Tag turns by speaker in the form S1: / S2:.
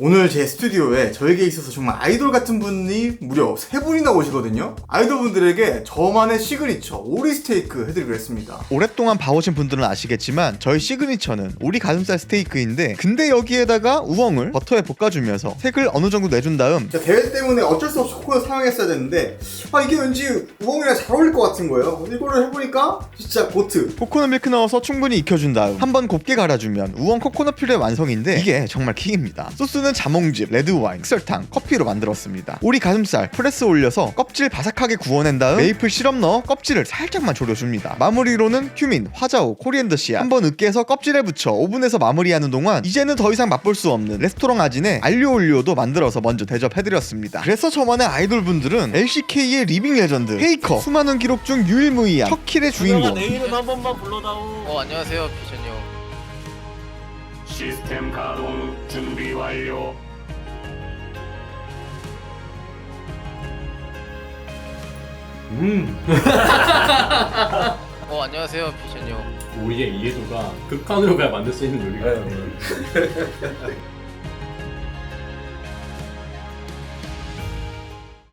S1: 오늘 제 스튜디오에 저에게 있어서 정말 아이돌 같은 분이 무려 세 분이나 오시거든요. 아이돌 분들에게 저만의 시그니처 오리 스테이크 해드리기로 했습니다.
S2: 오랫동안 봐오신 분들은 아시겠지만 저희 시그니처는 오리 가슴살 스테이크인데 근데 여기에다가 우엉을 버터에 볶아주면서 색을 어느 정도 내준 다음
S1: 제가 대회 때문에 어쩔 수 없이 코코넛 사용했어야 됐는데 아 이게 왠지 우엉이랑 잘 어울릴 것 같은 거예요. 근데 이거를 해보니까 진짜 고트.
S2: 코코넛 밀크 넣어서 충분히 익혀준 다음 한번 곱게 갈아주면 우엉 코코넛 퓨레 완성인데 이게 정말 킥입니다. 소스 는 자몽즙, 레드와인, 설탕, 커피로 만들었습니다. 오리 가슴살 프레스 올려서 껍질 바삭하게 구워낸 다음 메이플 시럽 넣어 껍질을 살짝만 졸여줍니다. 마무리로는 큐민, 화자오, 코리앤더 씨앗 한번 으깨서 껍질에 붙여 오븐에서 마무리하는 동안 이제는 더 이상 맛볼 수 없는 레스토랑 아진의 알리오 올리오도 만들어서 먼저 대접해드렸습니다. 그래서 저만의 아이돌 분들은 LCK의 리빙 레전드 페이커 수많은 기록 중 유일무이한 첫 킬의 주인공
S3: 내 이름 한 번만 불러다오.
S4: 어 안녕하세요 비전요
S5: 시스템 가동 준비 완료.
S3: 음,
S4: 어 안녕하세요 비전요
S3: 우리의 이해도가 극한으로 가야 만들 수 있는 요리가.